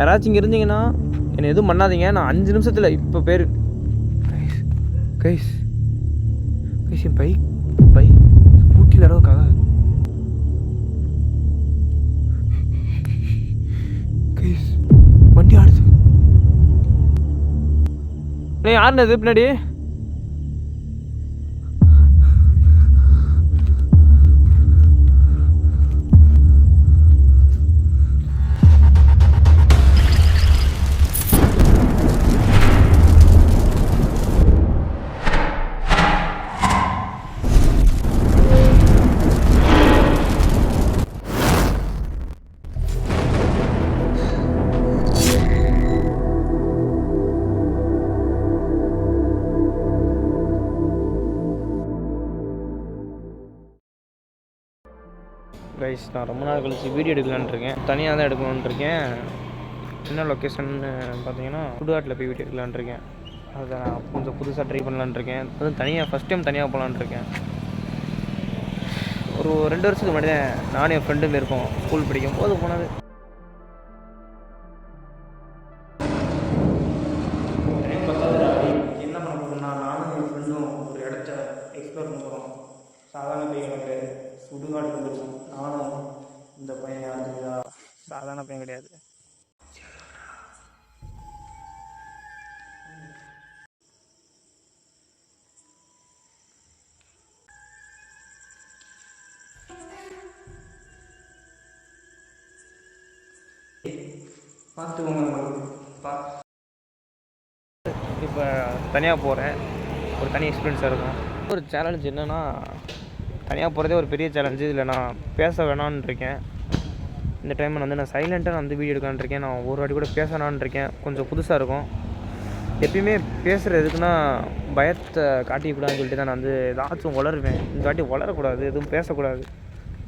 யாராச்சும் இங்கே இருந்தீங்கன்னா என்னை எதுவும் பண்ணாதீங்க. நான் அஞ்சு நிமிஷத்தில் இப்போ பேர் கைஸ் கைஸ் கைஸ் என் பைக் பைக் ஸ்கூட்டியில் யாரோ கா கைஸ் வண்டி ஆடுது. யாருன்னு அது பின்னாடி. கைஸ் நான் ரொம்ப நாள் கழிச்சு வீடியோ எடுக்கலான்னு இருக்கேன். தனியாக தான் எடுக்கணும்னு இருக்கேன். என்ன லொக்கேஷன் பார்த்தீங்கன்னா சுடுகாட்டில் போய் வீடியோ எடுக்கலான்னு இருக்கேன். அதை நான் கொஞ்சம் புதுசாக ட்ரை பண்ணலான்னு இருக்கேன். அதுவும் தனியாக ஃபஸ்ட் டைம் தனியாக போகலான் இருக்கேன். ஒரு ரெண்டு வருஷத்துக்கு முன்னாடி தான் நானும் என் ஃப்ரெண்டும் இருக்கோம் ஸ்கூல் படிக்கும் போது போனது. என்ன எக்ஸ்ப்ளோர் சாதாரண பையன் கிடையாது சுடுகாடு வந்துருச்சோம் நானும் இந்த பையன் யாருக்குதா சாதாரண பையன் கிடையாது. இப்போ தனியாக போகிறேன் ஒரு தனி எக்ஸ்பீரியன்ஸாக இருக்கும். ஒரு சேலஞ்ச் என்னென்னா தனியாக போகிறதே ஒரு பெரிய சேலஞ்சு இதில் நான் பேச வேணான்னு இருக்கேன். இந்த டைம் வந்து நான் சைலண்ட்டாக நான் வந்து வீடியோ எடுக்கலான் இருக்கேன். நான் ஒரு வாட்டி கூட பேசணான்னு இருக்கேன். கொஞ்சம் புதுசாக இருக்கும். எப்பயுமே பேசுகிறது எதுக்குன்னா பயத்தை காட்டிக்கூடாதுன்னு சொல்லிட்டு தான் நான் வந்து ஏதாச்சும் வளருவேன் இந்த வாட்டி வளரக்கூடாது எதுவும் பேசக்கூடாது.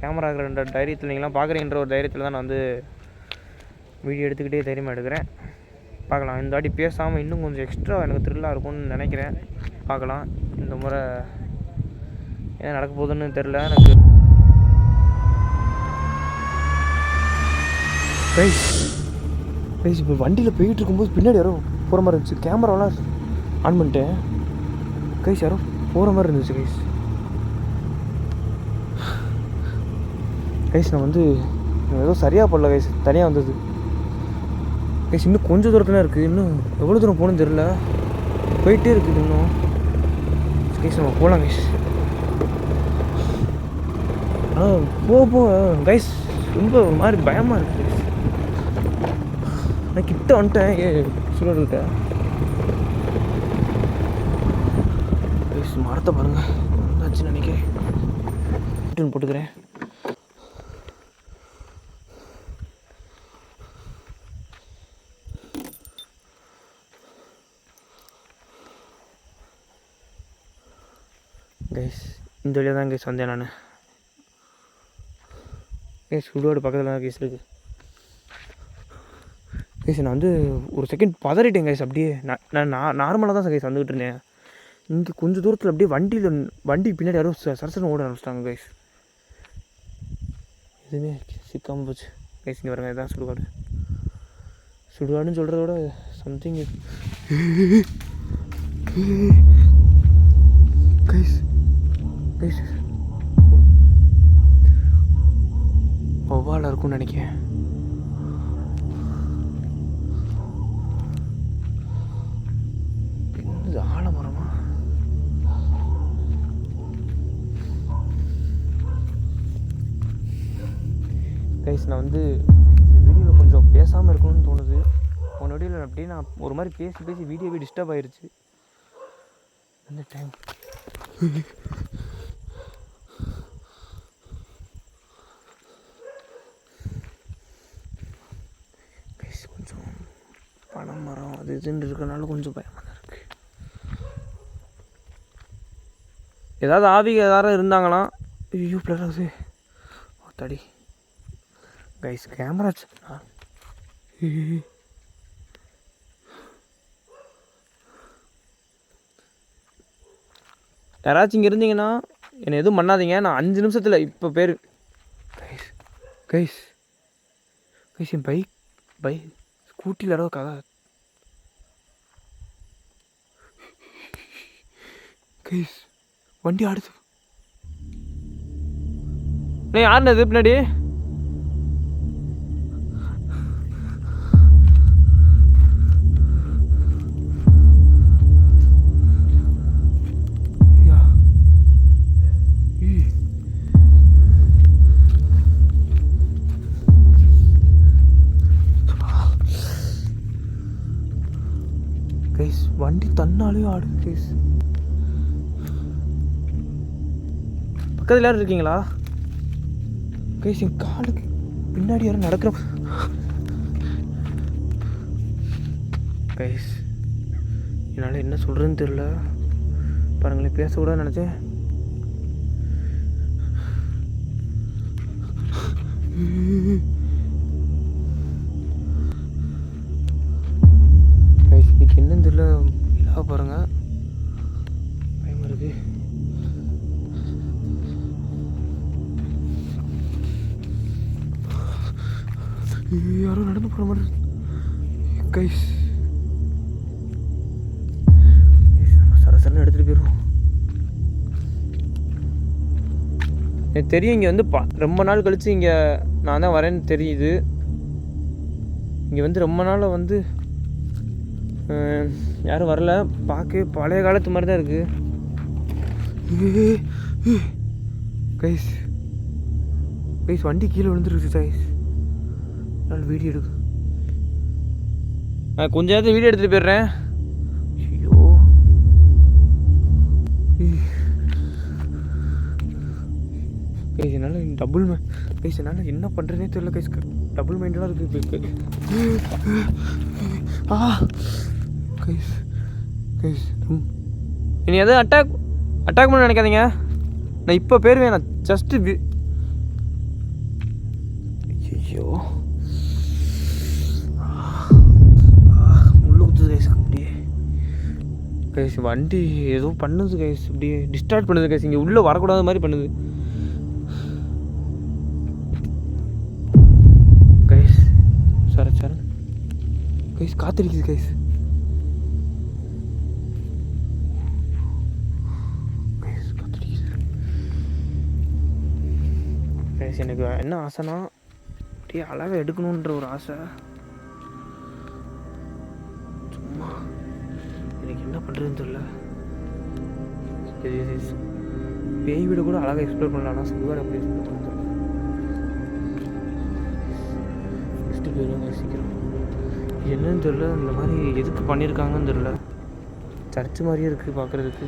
கேமரா இருக்கிற தைரியத்தில் நீங்களாம் பார்க்குறீன்ற ஒரு தைரியத்தில் தான் நான் வந்து வீடியோ எடுத்துக்கிட்டே தைரியமாக எடுக்கிறேன். பார்க்கலாம். இந்த வாட்டி பேசாமல் இன்னும் கொஞ்சம் எக்ஸ்ட்ரா எனக்கு த்ரில்லாக இருக்கும்னு நினைக்கிறேன். பார்க்கலாம். இந்த முறை என்ன நடக்க போகுதுன்னு தெரில எனக்கு கைஸ் இப்போ வண்டியில் போயிட்டு இருக்கும்போது பின்னாடி யாரோ போகிற மாதிரி இருந்துச்சு. கேமராலாம் ஆன் பண்ணிட்டேன். கைஸ் யாரோ போகிற மாதிரி இருந்துச்சு கைஸ் கைஸ் நான் வந்து ஏதோ சரியாக படல கைஸ் தனியாக வந்தது. கைஸ் இன்னும் கொஞ்சம் தூரத்தில் இருக்குது இன்னும் எவ்வளோ தூரம் போகணும்னு தெரில போயிட்டே இருக்குது இன்னும். கைஸ் நம்ம போகலாம் கைஸ் ஆ போக போ. கைஸ் ரொம்ப ஒரு மாதிரி பயமாக இருக்குது நான் கிட்ட வந்துட்டேன். ஏ சுழல்கிட்ட கைஸ் மரத்தை பாருங்கள் என்னாச்சுன்னு நினைக்கிறேன். ரிட்டர்ன் போட்டுக்கிறேன். கைஸ் இந்த வழியாக தான் கைஸ் வந்தேன் நான். கைஸ் சுடுகாடு பக்கத்தில் தான் கேஸ் இருக்குது கைஸ் நான் வந்து ஒரு செகண்ட் பதறிட்டேன் கைஸ் அப்படியே. நான் நான் நான் நார்மலாக தான் கைஸ் வந்துக்கிட்டு இருந்தேன். இங்கே கொஞ்சம் தூரத்தில் அப்படியே வண்டியில் வண்டி பின்னாடி யாரும் ச- சரசரன்னு ஓட ஆரம்பிச்சிட்டாங்க கைஸ் எதுவுமே சிக்காமல் போச்சு. கைஸ் இங்கே வரங்க இதுதான் சுடுகாடு. சுடுகாடுன்னு சொல்கிறத விட சம்திங் கைஸ் கைஸ் வவ்வால் இருக்கும்னு நினைக்கிறேன் ஆலமரமா? கைஸ் நான் வந்து இந்த வீடியோவில் கொஞ்சம் பேசாமல் இருக்கணும்னு தோணுது. போன வீடியோவில் அப்படியே நான் ஒரு மாதிரி பேசி பேசி வீடியோவே டிஸ்டர்ப் ஆயிடுச்சு அந்த டைம் கைஸ் கொஞ்சம் பனை மரம் அது இதுன்னு இருக்கனால கொஞ்சம் பயமாக தான் இருக்குது ஏதாவது ஆவிக யாரும் இருந்தாங்கன்னா ஐயோ பிளர் தடி. கைஸ் கேமரா யாராச்சும் இங்கே இருந்தீங்கன்னா என்னை எதுவும் பண்ணாதீங்க. நான் அஞ்சு நிமிஷத்தில் இப்போ பேர். கைஸ் கைஸ் கைஸ் என் பைக் பைக் ஸ்கூட்டியில் யாரோ கதை கைஸ் வண்டி ஆடுது. நீ இது பின்னாடி. கைஸ் வண்டி தன்னாலே ஆடுது கைஸ் பக்கத்தில் யாரும் இருக்கீங்களா? கைஸ் என் காலுக்கு பின்னாடி யாரும் நடக்கிறோம் கைஸ் என்னால் என்ன சொல்கிறதுன்னு தெரில பாருங்களேன் பேசக்கூடாது நினச்சேன். யாரோ நடந்து போகிற மாதிரி கைஸ் நம்ம சரசரன்னு எடுத்துட்டு போயிடுவோம் எனக்கு தெரியும் இங்கே வந்து பா ரொம்ப நாள் கழித்து இங்கே நான் தான் வரேன்னு தெரியுது. இங்கே வந்து ரொம்ப நாளாக வந்து யாரும் வரல. பார்க்க பழைய காலத்து மாதிரி தான் இருக்குது கைஸ் கைஸ் வண்டி கீழே விழுந்துருக்கு கைஸ் நான் வீடியோ எடுக்கு. நான் கொஞ்ச நேரத்தில் வீடியோ எடுத்துகிட்டு போயிடுறேன். ஐயோ. கைஸ் என்னால் டபுள் மை கைஸ் என்னால் என்ன பண்ணுறேனே தெரியல கைஸ் டபுள் மைண்டடாக இருக்குது இப்போ ஆ. கைஸ் கைஸ் இனி எதுவும் அட்டாக் அட்டாக் பண்ண நினைக்காதீங்க. நான் இப்போ போயிருவேன். நான் ஜஸ்ட்டு ஐயோ கைஸ் வண்டி ஏதோ பண்ணுது கைஸ் இப்படியே டிஸ்டார்ட் பண்ணுது கைஸ் இங்கே உள்ளே வரக்கூடாத மாதிரி பண்ணுது. கைஸ் சார் சார் கைஸ் காத்திருக்குது கைஸ் எனக்கு என்ன ஆசைனா அப்படியே அழகாக எடுக்கணுன்ற ஒரு ஆசை. என்ன பண்ணுறதுன்னு தெரியல. பேய் வீடு கூட அழகாக எக்ஸ்ப்ளோர் பண்ணலாம். ஆனால் சுடுகாடு எப்படி எக்ஸ்ப்ளோர் பண்ண தெரியல. நெக்ஸ்ட்டு போயிடுவாங்க சீக்கிரம். என்னன்னு தெரில இந்த மாதிரி எதுக்கு பண்ணியிருக்காங்கன்னு தெரில சர்ச்சு மாதிரியே இருக்குது பார்க்குறதுக்கு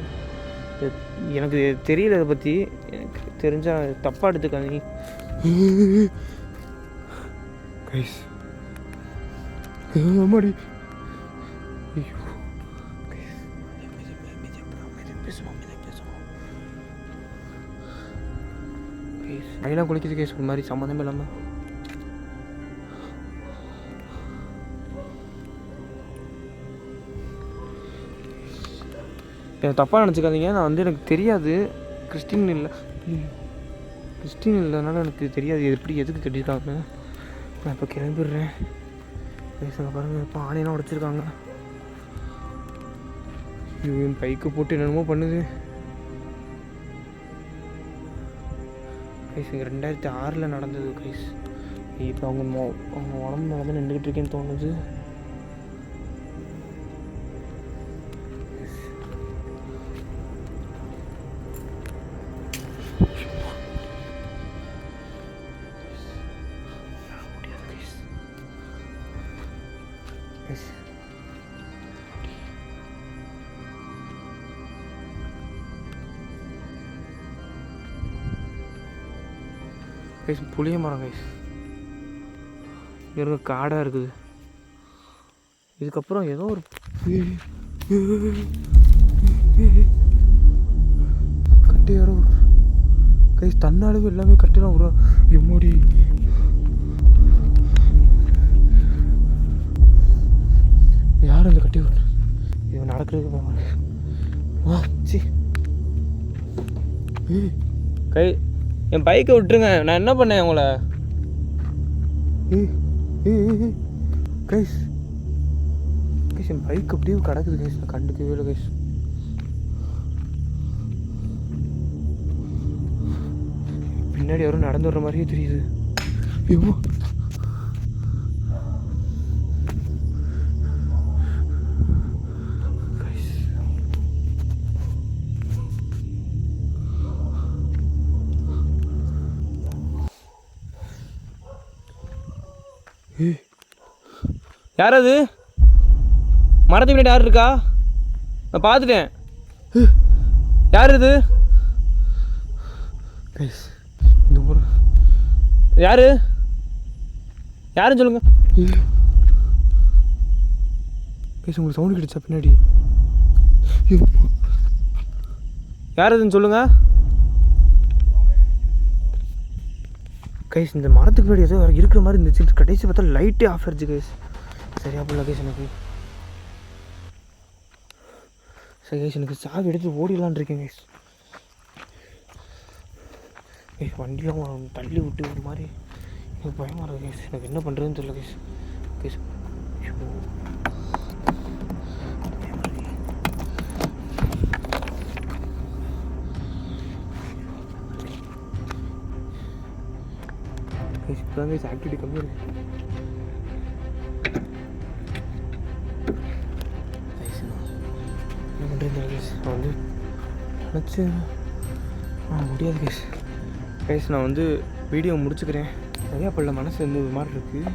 எனக்கு தெரியல இதை பற்றி எனக்கு தெரிஞ்சால் தப்பாக எடுத்துக்காதீங்க. கைஸ் அம்மாடி. ஐயோ. Guys, கையெல்லாம் கேஸ் ஒரு மாதிரி சம்மந்தமே இல்லாமல் எனக்கு தப்பாக நினச்சிக்காதீங்க. நான் வந்து எனக்கு தெரியாது. கிறிஸ்டின் இல்லை. கிறிஸ்டின் இல்லைனால எனக்கு தெரியாது. எப்படி எதுக்கு கட்டியிருக்காங்க? நான் இப்போ கிளம்பிடுறேன். பேசுங்க பாருங்கள் இப்போ ஆணையெல்லாம் உடைச்சிருக்காங்க. என் பைக்கு போட்டு என்னென்னமோ பண்ணுது. கைஸ் ரெண்டாயிரத்தி ஆறில் நடந்தது கைஸ் இப்போ அவங்க அவங்க உடம்பு நடந்து நின்றுக்கிட்டு இருக்கேன்னு தோணுது. கைஸ் புளிய மரம் கைஸ் இருக்க காடாக இருக்குது. இதுக்கப்புறம் ஏதோ ஒரு கட்டி யாரோ கைஸ் தன்னாலவே எல்லாமே கட்டிலாம் ஒரு எம்மோடி? யார் இந்த கட்டி விட்டு இது நடக்கிறதுக்கு பயமா வா சி. கை என் பைக்கை விட்டுருங்க. நான் என்ன பண்ணேன் உங்களை? கைஸ் கைஸ் என் பைக் அப்படியே கிடக்குது கைஸ் நான் கண்டுக்கவே இல்லை கைஸ் பின்னாடி யாரும் நடந்து வர்ற மாதிரியே தெரியுது. ஐயோ. யார் அது மரத்து பின்னாடி யார் இருக்கா? நான் பார்த்துட்டேன். யார் இது இந்த யாரு? யாருன்னு சொல்லுங்க. கைஸ் உங்களுக்கு சவுண்டு கிடைச்சா பின்னாடி. யார் இதுன்னு சொல்லுங்க. கைஸ் இந்த மரத்துக்கு பின்னாடி ஏதோ இருக்கிற மாதிரி இருந்துச்சு. கடைசி பார்த்தா லைட்டே ஆஃப் ஆயிடுச்சு கைஸ் சரியா போல கைஸ் எனக்கு. சரி கைஸ் எனக்கு சாவி எடுத்து ஓடிடலான் இருக்கேன் கைஸ் கைஸ் வண்டியெலாம் தள்ளி விட்டு ஒரு மாதிரி. எனக்கு பயமாக இருக்குது கைஸ் எனக்கு என்ன பண்ணுறதுன்னு தெரியல கைஸ் கைஸ் தான் கைஸ் ஆக்டிவிட்டி கம்மியாக இருக்கும் நான் வந்து நினச்சி ஆ முடியாது கைஸ் கைஸ் நான் வந்து வீடியோ முடிச்சுக்கிறேன். நிறையா பல்ல மனசு வந்து ஒரு மாதிரி இருக்குது